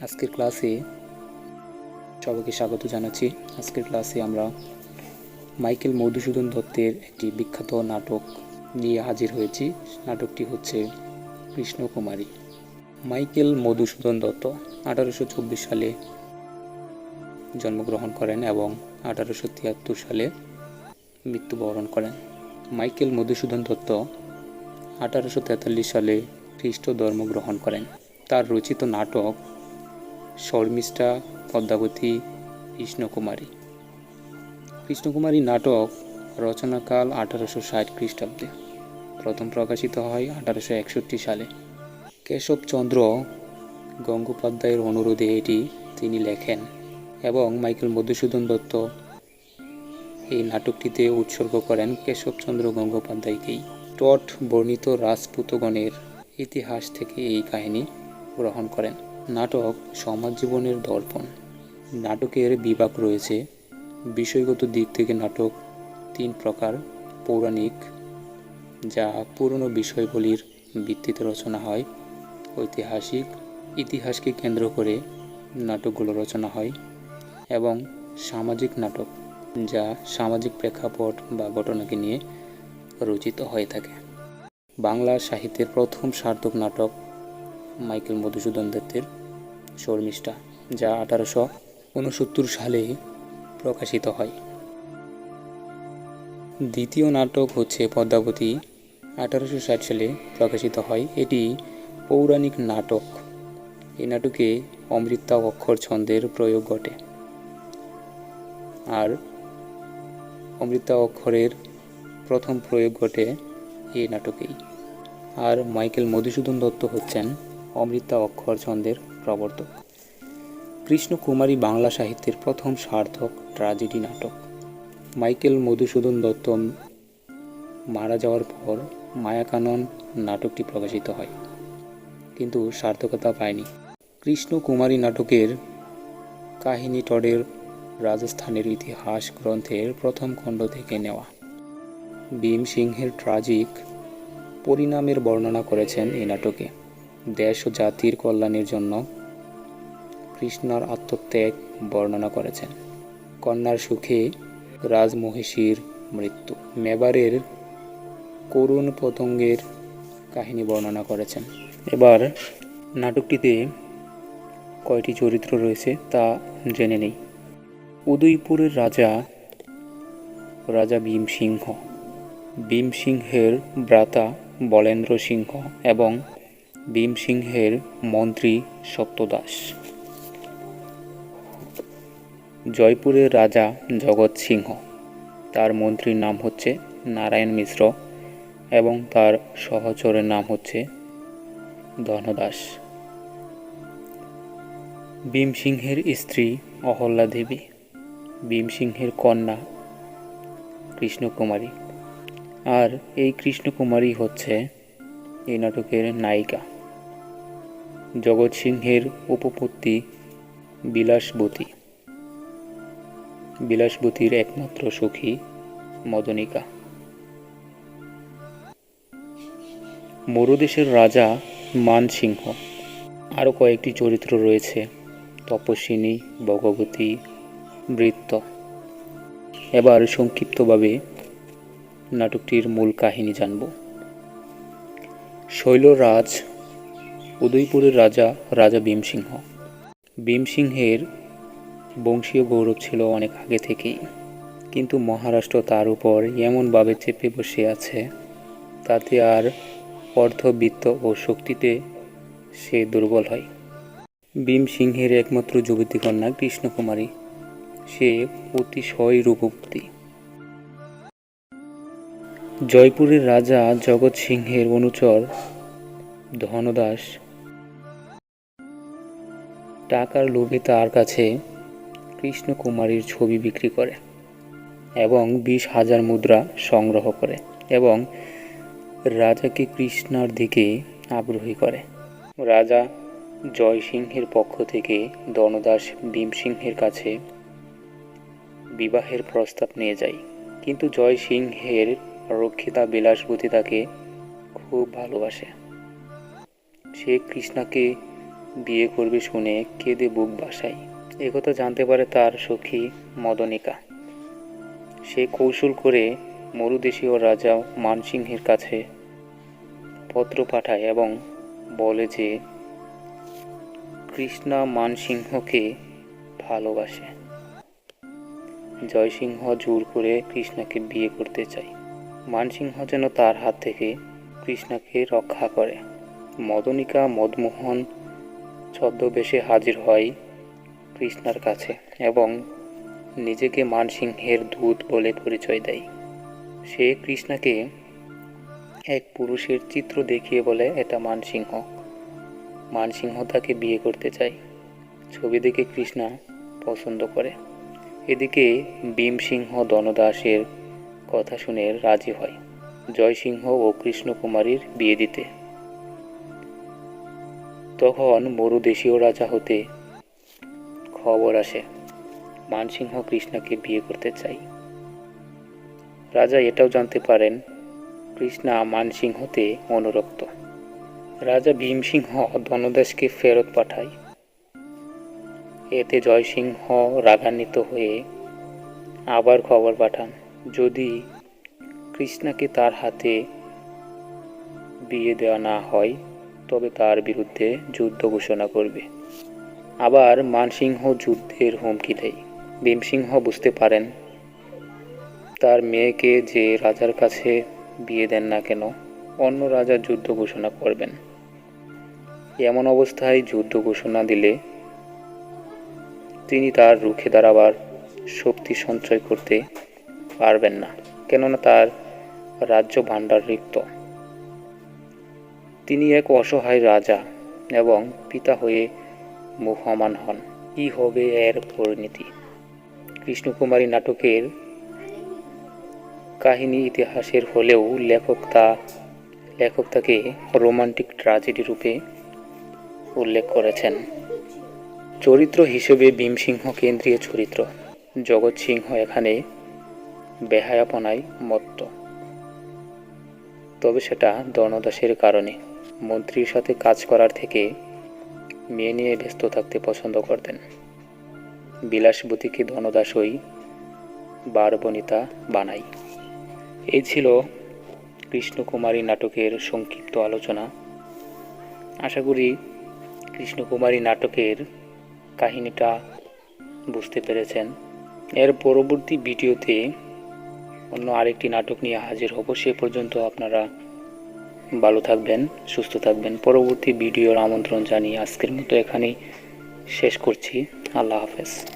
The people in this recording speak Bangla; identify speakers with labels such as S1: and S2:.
S1: আজকের ক্লাসে সবাইকে স্বাগত জানাচ্ছি। আজকের ক্লাসে আমরা মাইকেল মধুসূদন দত্তের একটি বিখ্যাত নাটক নিয়ে হাজির হয়েছি। নাটকটি হচ্ছে কৃষ্ণকুমারী। মাইকেল মধুসূদন দত্ত আঠারোশো চব্বিশ সালে জন্মগ্রহণ করেন এবং আঠারোশো তিয়াত্তর সালে মৃত্যুবরণ করেন। মাইকেল মধুসূদন দত্ত আঠারোশো তেতাল্লিশ সালে খ্রিস্ট ধর্ম গ্রহণ করেন। তার রচিত নাটক শর্মিষ্ঠা, পদ্মাবতী, কৃষ্ণকুমারী। কৃষ্ণকুমারী নাটক রচনাকাল আঠারোশো ষাট খ্রিস্টাব্দে। প্রথম প্রকাশিত হয় আঠারোশো একষট্টি সালে। কেশবচন্দ্র গঙ্গোপাধ্যায়ের অনুরোধে এটি তিনি লেখেন এবং মাইকেল মধুসূদন দত্ত এই নাটকটিতে উৎসর্গ করেন কেশবচন্দ্র গঙ্গোপাধ্যায়কেই। টট বর্ণিত রাজপুতগণের ইতিহাস থেকে এই কাহিনী গ্রহণ করেন। নাটক সমাজ জীবনের দর্পণ। নাটকের বিভাগ রয়েছে বিষয়গত দিক থেকে নাটক তিন প্রকার, পৌরাণিক, যা পুরনো বিষয়গুলির ভিত্তিতে রচনা হয়, ঐতিহাসিক, ইতিহাসকে কেন্দ্র করে নাটকগুলো রচনা হয়, এবং সামাজিক নাটক, যা সামাজিক প্রেক্ষাপট বা ঘটনাকে নিয়ে রচিত হয়ে থাকে। বাংলা সাহিত্যের প্রথম সার্থক নাটক মাইকেল মধুসূদন দত্তের শর্মিষ্ঠা, যা আঠারোশো উনসত্তর সালে প্রকাশিত হয়। দ্বিতীয় নাটক হচ্ছে পদ্মাবতী, আঠারোশো ষাট সালে প্রকাশিত হয়। এটি পৌরাণিক নাটক। এই নাটকে অমৃতা অক্ষর ছন্দের প্রয়োগ ঘটে। আর অমৃতা অক্ষরের প্রথম প্রয়োগ ঘটে এই নাটকেই। আর মাইকেল মধুসূদন দত্ত হচ্ছেন অমৃতা অক্ষর ছন্দের প্রবর্তক। কৃষ্ণকুমারী বাংলা সাহিত্যের প্রথম সার্থক ট্র্যাজেডি নাটক। মাইকেল মধুসূদন দত্ত মারা যাওয়ার পর মায়াকানন নাটকটি প্রকাশিত হয়। কিন্তু সার্থকতা পায়নি। কৃষ্ণকুমারী নাটকের কাহিনী টডের রাজস্থানের ইতিহাস গ্রন্থের প্রথম খণ্ড থেকে নেওয়া। ভীম সিংহের ট্রাজিক পরিণামের বর্ণনা করেছেন এই নাটকে। দেশ ও জাতির কল্যাণের জন্য কৃষ্ণর আত্মত্যাগ বর্ণনা করেছেন। কন্যার সুখে রাজমহিষীর মৃত্যু। মেবারের করুণ পতঙ্গের কাহিনী বর্ণনা করেছেন। এবার নাটকটিতে কয়টি চরিত্র রয়েছে তা জেনে নেই। উদয়পুরের রাজা রাজা ভীমসিংহ। ভীমসিংহের ভ্রাতা বলেন্দ্র সিংহ এবং ভীমসিংহের মন্ত্রী সত্যদাস জয়পুরের রাজা জগৎ সিংহ। তার মন্ত্রীর নাম হচ্ছে নারায়ণ মিশ্র এবং তার সহচরের নাম হচ্ছে ধনদাস। ভীমসিংহের স্ত্রী অহল্যা দেবী, ভীমসিংহের কন্যা কৃষ্ণকুমারী। আর এই কৃষ্ণকুমারী হচ্ছে এই নাটকের নায়িকা। জগৎ সিংহের উপপত্তি বিলাসবতী। বিলাসবতীর একমাত্র সখী মদনিকা। মরুদেশের রাজা মানসিংহ। আরও কয়েকটি চরিত্র রয়েছে, তপস্বিনী, ভগবতী, বৃত্ত। এবার সংক্ষিপ্তভাবে নাটকটির মূল কাহিনী জানব। শৈলরাজ, উদয়পুরের রাজা রাজা ভীমসিংহ। ভীমসিংহের বংশীয় গৌরব ছিল অনেক আগে থেকেই। কিন্তু মহারাষ্ট্র তার উপর এমনভাবে চেপে বসে আছে, তাতে আর অর্থবিত্ত ও শক্তিতে সে দুর্বল হয়। ভীম সিংহের একমাত্র যুবতী কন্যা কৃষ্ণকুমারী, সে অতিশয় রূপবতী জয়পুরের রাজা জগৎ সিংহের অনুচর ধনদাস। টাকার লোভে তার কাছে কৃষ্ণকুমারীর ছবি বিক্রি করে এবং বিশ হাজার মুদ্রা সংগ্রহ করে এবং রাজাকে কৃষ্ণার দিকে আগ্রহী করে। রাজা জয়সিংহের পক্ষ থেকে দনদাস ভীমসিংহের কাছে বিবাহের প্রস্তাব নিয়ে যায়। কিন্তু জয়সিংহের রক্ষিতা বিলাসবতী তাকে খুব ভালোবাসে। সে কৃষ্ণাকে বিয়ে করবে শুনে কেঁদে বুক বাসায়। একথা জানতে পারে তার সখী মদনিকা। সে কৌশল করে মরুদেশীয় রাজা মানসিংহের কাছে পত্র পাঠায় এবং বলে যে, কৃষ্ণা মানসিংহকে ভালোবাসে। জয়সিংহ জোর করে কৃষ্ণাকে বিয়ে করতে চায়। মানসিংহ যেন তার হাত থেকে কৃষ্ণাকে রক্ষা করে। মদনিকা, মদমোহন ছদ্মবেশে হাজির হয় কৃষ্ণার কাছে এবং নিজেকে মানসিংহের দূত বলে পরিচয় দেয়। সে কৃষ্ণাকে এক পুরুষের চিত্র দেখিয়ে বলে, এটা মানসিংহ। মানসিংহ তাকে বিয়ে করতে চায়। ছবি দেখে কৃষ্ণা পছন্দ করে। এদিকে ভীমসিংহ দনদাসের কথা শুনে রাজি হয় জয়সিংহ ও কৃষ্ণকুমারীর বিয়ে দিতে। তখন মরুদেশীয় রাজা হতে খবর আসে, মানসিংহ কৃষ্ণাকে বিয়ে করতে চাই। রাজা এটাও জানতে পারেন, কৃষ্ণা মানসিংহতে অনুরক্ত। রাজা ভীমসিংহ ধনদাসকে ফেরত পাঠায়। এতে জয়সিংহ রাগান্বিত হয়ে আবার খবর পাঠান, যদি কৃষ্ণাকে তার হাতে বিয়ে দেওয়া না হয়, তবে তার বিরুদ্ধে যুদ্ধ ঘোষণা করবে। আবার মানসিংহ যুদ্ধের হুমকি দেয়। ভীমসিংহ বুঝতে পারেন, তার মেয়েকে যে রাজার কাছে বিয়ে দেন না কেন, অন্য রাজা যুদ্ধ ঘোষণা করবেন। এমন অবস্থায় যুদ্ধ ঘোষণা দিলে তিনি তার রুখে দাঁড়াবার শক্তি সঞ্চয় করতে পারবেন না, কেননা তার রাজ্য ভাণ্ডার রিক্ত। তিনি এক অসহায় রাজা এবং পিতা হয়ে মুহমান হন। কি হবে এর পরিণতি? কৃষ্ণকুমারী নাটকের কাহিনী ইতিহাসের হলেও লেখক তা লেখক তাকে রোমান্টিক ট্র্যাজেডি রূপে উল্লেখ করেছেন। চরিত্র হিসেবে ভীমসিংহ কেন্দ্রীয় চরিত্র। জগৎ সিংহ এখানে বেহায়াপনায় মত্ত। তবে সেটা দর্ণদাসের কারণে। মন্ত্রীর সাথে কাজ করার থেকে মেয়ে নিয়ে ব্যস্ত থাকতে পছন্দ করতেন। বিলাসবতীকে ধনদাসই বারবনিতা বানাই। এই ছিল কৃষ্ণকুমারী নাটকের সংক্ষিপ্ত আলোচনা। আশা করি কৃষ্ণকুমারী নাটকের কাহিনীটা বুঝতে পেরেছেন। এর পরবর্তী ভিডিওতে অন্য আরেকটি নাটক নিয়ে হাজির হব। সে পর্যন্ত আপনারা ভালো থাকবেন, সুস্থ থাকবেন। পরবর্তী ভিডিওর আমন্ত্রণ জানিয়ে আজকের মতো এখানেই শেষ করছি। আল্লাহ হাফেজ।